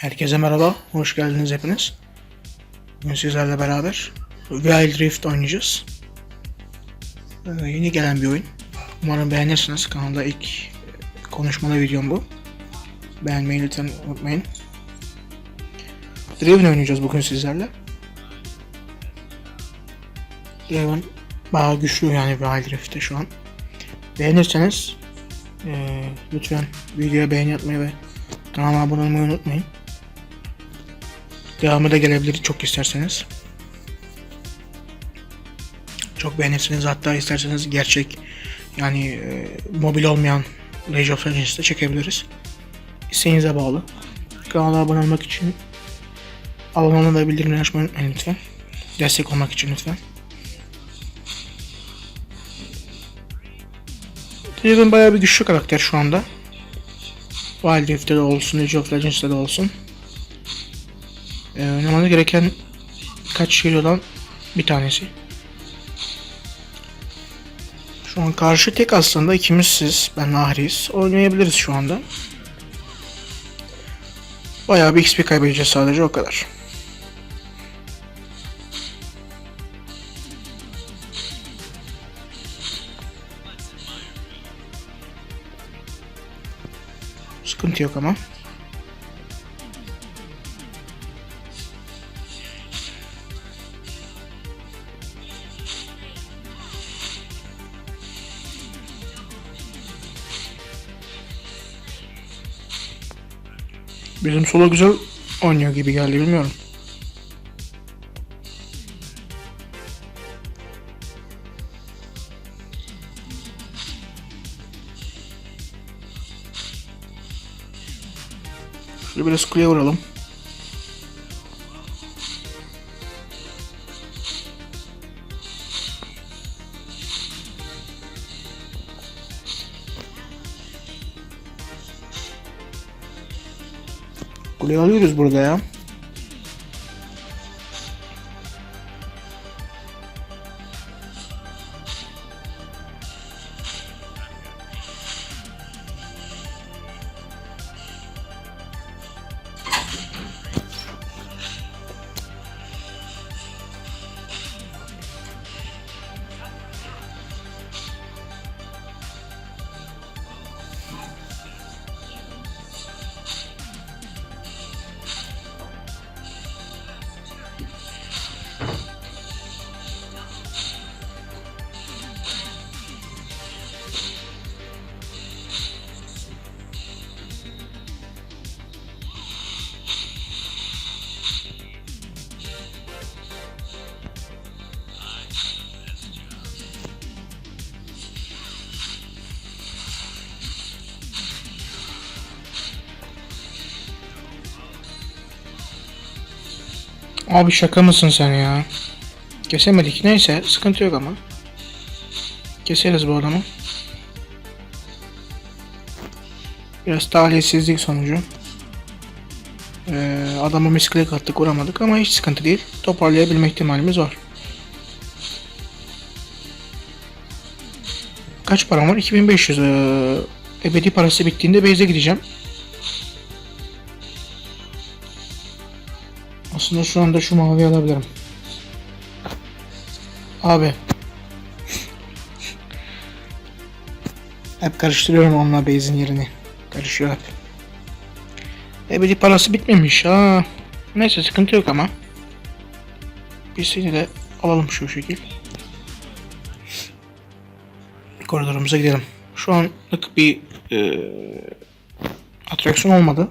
Herkese merhaba, hoş geldiniz hepiniz. Bugün sizlerle beraber Wild Rift oynayacağız. Ee, yeni gelen bir oyun. Umarım beğenirsiniz. Kanalda ilk e, konuşmalı videom bu. Beğenmeyi lütfen unutmayın. Draven oynayacağız bugün sizlerle. Draven bayağı güçlü yani Wild Rift'te şu an. Beğenirseniz e, lütfen videoya beğeni atmayı ve kanalıma abone olmayı unutmayın. Devamı da gelebilir çok isterseniz. Çok beğenirsiniz hatta isterseniz gerçek yani e, mobil olmayan League of Legends'da çekebiliriz. İsteğinize bağlı. Kanala abone olmak için abone olmayı ve bildirimleri açmayı unutmayın lütfen. Destek olmak için lütfen. Draven bayağı bir güçlü karakter şu anda. Wild Rift'te de olsun, League of Legends'te de olsun. Ee, oynamanız gereken kaç hero'dan bir tanesi. Şu an karşı tek aslında ikimiz siz, ben Nahri'yiz. Oynayabiliriz şu anda. Bayağı bir XP kaybedeceğiz sadece o kadar. Sıkıntı yok ama. Bizim solo güzel oynuyor gibi geldi bilmiyorum. Şöyle biraz kuleye vuralım. Kuleyi alıyoruz burada ya. Abi şaka mısın sen ya? Kesemedik. Neyse sıkıntı yok ama. Keseriz bu adamı. Biraz talihsizlik sonucu. Ee, adamı misklik attık vuramadık ama hiç sıkıntı değil. Toparlayabilme ihtimalimiz var. Kaç param var? 2500. Ee, ebedi parası bittiğinde base'e gideceğim. Aslında şu anda şu mavi alabilirim. Abi. hep karıştırıyorum onunla base'in yerini. Karışıyor hep. Ebedi parası bitmemiş ha. Neyse sıkıntı yok ama. Biz seni de alalım şu şekil. Koridorumuza gidelim. Şu anlık bir e, atraksiyon olmadı.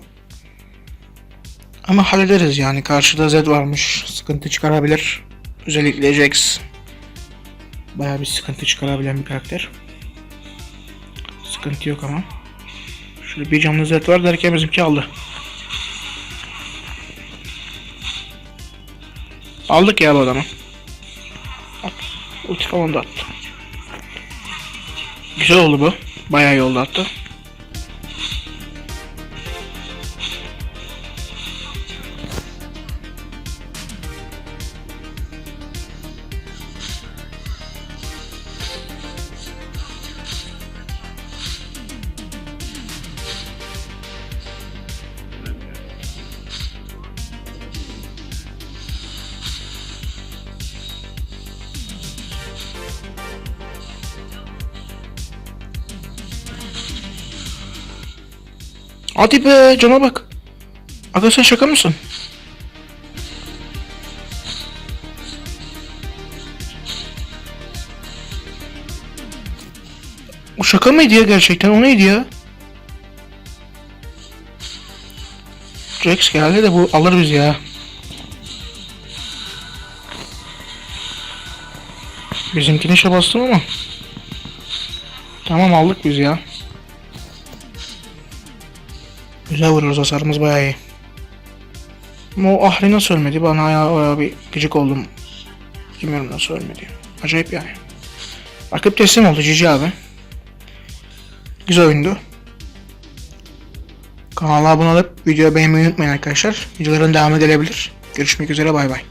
Ama hallederiz yani. Karşıda Zed varmış. Sıkıntı çıkarabilir. Özellikle Jax. Bayağı bir sıkıntı çıkarabilen bir karakter. Sıkıntı yok ama. Şöyle bir canlı Zed var derken bizimki aldı. Aldık ya bu adamı. At. Ulti falan da attı. Güzel oldu bu. Bayağı iyi oldu Hadi be cana bak. Aga sen şaka mısın? Bu şaka mıydı ya gerçekten? O neydi ya? Rex geldi de bu alır biz ya. Bizimkini işe bastım ama. Tamam aldık biz ya. Güzel vuruyoruz hasarımız bayağı iyi. Ama o Ahri nasıl ölmedi? Bana ya, ya bir gıcık oldum. Bilmiyorum nasıl ölmedi. Acayip yani. Rakip teslim oldu Cici abi. Güzel oyundu. Kanala abone olup videoyu beğenmeyi unutmayın arkadaşlar. Videoların devam edilebilir. Görüşmek üzere bay bay.